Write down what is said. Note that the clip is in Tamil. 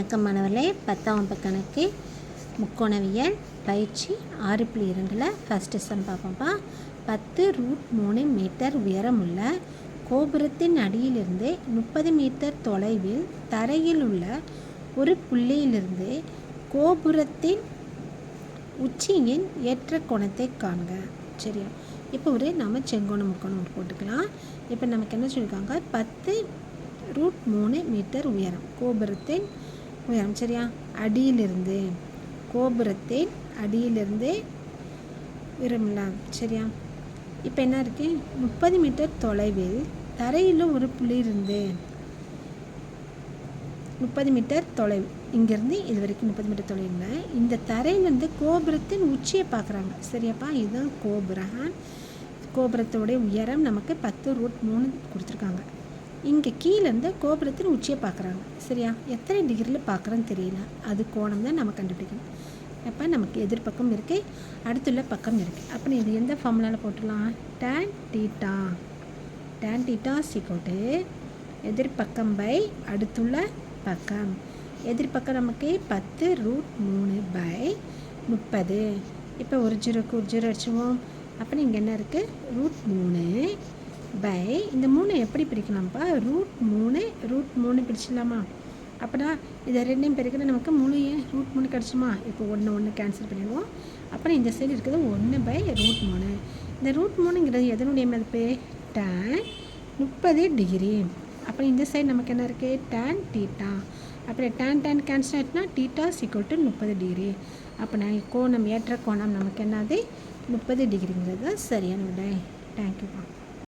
வணக்கம் மாணவர்களே பத்தாம் வகுப்பு கணக்கு முக்கோணவியல் பயிற்சி ஆறு புள்ளி இரண்டில் ஃபஸ்ட்டு சம் பார்ப்போம்ப்பா. பத்து ரூட் மூணு மீட்டர் உயரமுள்ள கோபுரத்தின் அடியிலிருந்து முப்பது மீட்டர் தொலைவில் தரையில் உள்ள ஒரு புள்ளியிலிருந்து கோபுரத்தின் உச்சியின் ஏற்ற கோணத்தை காண்க. சரியா? இப்போ ஒரு நம்ம செங்கோணம் முக்கோணம் போட்டுக்கலாம். இப்போ நமக்கு என்ன சொல்லியிருக்காங்க? பத்து ரூட் மூணு மீட்டர் உயரம் கோபுரத்தின் உயரம் சரியா? அடியிலிருந்து கோபுரத்தின் அடியிலிருந்து விரும்பலாம் சரியா? இப்போ என்ன இருக்கு? முப்பது மீட்டர் தொலைவில் தரையில் ஒரு புள்ளி இருந்து முப்பது மீட்டர் தொலைவு. இங்கேருந்து இது வரைக்கும் முப்பது மீட்டர் தொலைவில் இந்த தரையிலேருந்து கோபுரத்தின் உச்சியை பார்க்குறாங்க. சரியாப்பா? இதுதான் கோபுரம். கோபுரத்தோடைய உயரம் நமக்கு பத்து ரூட் மூணு கொடுத்துருக்காங்க. இங்கே கீழேருந்து கோபுரத்தின் உச்சியை பார்க்குறாங்க. சரியா? எத்தனை டிகிரியில் பார்க்குறோன்னு தெரியல. அது கோணம் தான் நம்ம கண்டுபிடிக்கணும். அப்போ நமக்கு எதிர்பக்கம் இருக்குது அடுத்துள்ள பக்கம் இருக்குது அப்போ இது எந்த ஃபார்முலாவில் போட்டுடலாம்? டேன் டீட்டா டேன் டீட்டா சீக்கோட்டு எதிர்பக்கம் பை அடுத்துள்ள பக்கம். எதிர்பக்கம் நமக்கு பத்து ரூட் மூணு பை முப்பது. இப்போ ஒரு ஜீரோக்கு ஒரு ஜீரோ அடிச்சுவோம் அப்போ இங்கே என்ன இருக்குது ரூட் மூணு. பை. இந்த மூணு எப்படி பிரிக்கலாம்ப்பா? ரூட் மூணு ரூட் மூணு பிரிச்சிடலாமா? அப்படின்னா இதை ரெண்டையும் பிரிக்கிற நமக்கு மூணு ஏன் ரூட் மூணு கிடச்சிமா? இப்போ ஒன்று ஒன்று கேன்சல் பண்ணிடுவோம். அப்புறம் இந்த சைடு இருக்கிறது ஒன்று பை ரூட் மூணு. இந்த ரூட் மூணுங்கிறது எதனுடைய மதிப்பு? டேன் முப்பது டிகிரி அப்புறம் இந்த சைடு நமக்கு என்ன இருக்குது டேன் டீட்டா அப்புறம் டேன் டேன் கேன்சல் ஆகிட்டுனா டீட்டா சீக்குவல் டு முப்பது டிகிரி அப்போ நான் கோணம் ஏற்ற கோணம் நமக்கு என்னது? முப்பது டிகிரிங்கிறது தான் சரியான விடை தேங்க்யூப்பா